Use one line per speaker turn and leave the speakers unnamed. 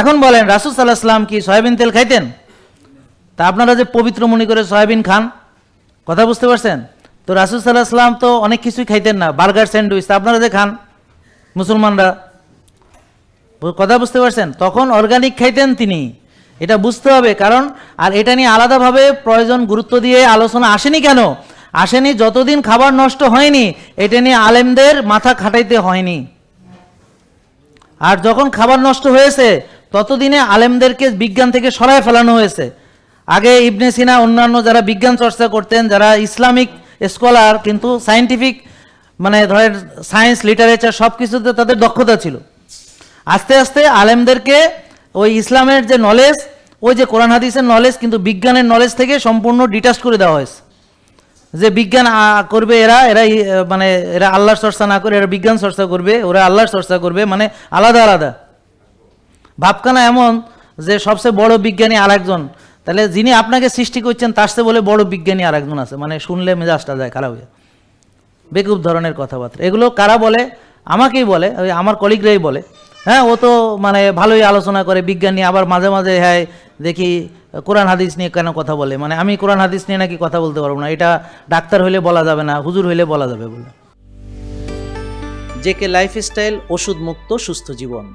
এখন বলেন, রাসুল সাল্লাহ সাল্লাম কি সয়াবিন তেল খাইতেন? তা আপনারা যে পবিত্র মনে করে সয়াবিন খান, কথা বুঝতে পারছেন? তো রাসুল সাল্লাহ সাল্লাম তো অনেক কিছুই খাইতেন না, বার্গার, স্যান্ডউইচ, তা আপনারা যে খান, মুসলমানরা? কথা বুঝতে পারছেন? তখন অর্গানিক খাইতেন তিনি। এটা বুঝতে হবে, কারণ, আর এটা নিয়ে আলাদাভাবে প্রয়োজন গুরুত্ব দিয়ে আলোচনা আসেনি কেন? আসেনি যতদিন খাবার নষ্ট হয়নি, এটা নিয়ে আলেমদের মাথা খাটাইতে হয়নি। আর যখন খাবার নষ্ট হয়েছে ততদিনে আলেমদেরকে বিজ্ঞান থেকে সরায় ফেলানো হয়েছে। আগে ইবনে সিনা, অন্যান্য যারা বিজ্ঞান চর্চা করতেন, যারা ইসলামিক স্কলার, কিন্তু সায়েন্টিফিক মানে ধরেন সায়েন্স, লিটারেচার সব কিছুতে তাদের দক্ষতা ছিল। আস্তে আস্তে আলেমদেরকে ওই ইসলামের যে নলেজ ওই যে কোরআন হাদিসের নলেজ কিন্তু বিজ্ঞানের নলেজ থেকে সম্পূর্ণ ডিটাচ করে দেওয়া হয়েছে। যে বিজ্ঞান করবে এরা এরা মানে এরা আল্লাহর চর্চা না করে, এরা বিজ্ঞান চর্চা করবে, ওরা আল্লাহর চর্চা করবে মানে আলাদা আলাদা। ভাবখানা এমন যে সবচেয়ে বড় বিজ্ঞানী আরেকজন। তাহলে যিনি আপনাকে সৃষ্টি করছেন, তার চেয়ে বলে বড় বিজ্ঞানী আরেকজন আছে। মানে শুনলে মেজাজটা যায়, খারাপ হয়ে বেকুব ধরনের কথাবার্তা। এগুলো কারা বলে? আমাকেই বলে, ওই আমার কলিগরাই বলে। হ্যাঁ ও তো মানে ভালোই আলোচনা করে, বিজ্ঞান। নিয়ে আবার মাঝে মাঝে হ্যাঁ দেখি কোরআন হাদিস নিয়ে কেন কথা বলে? মানে আমি কোরআন হাদিস নিয়ে নাকি কথা বলতে পারব না। এটা ডাক্তার হইলে বলা যাবে না, হুজুর হইলে বলা যাবে বলে। জেকে লাইফস্টাইল ওষুধ মুক্ত সুস্থ জীবন।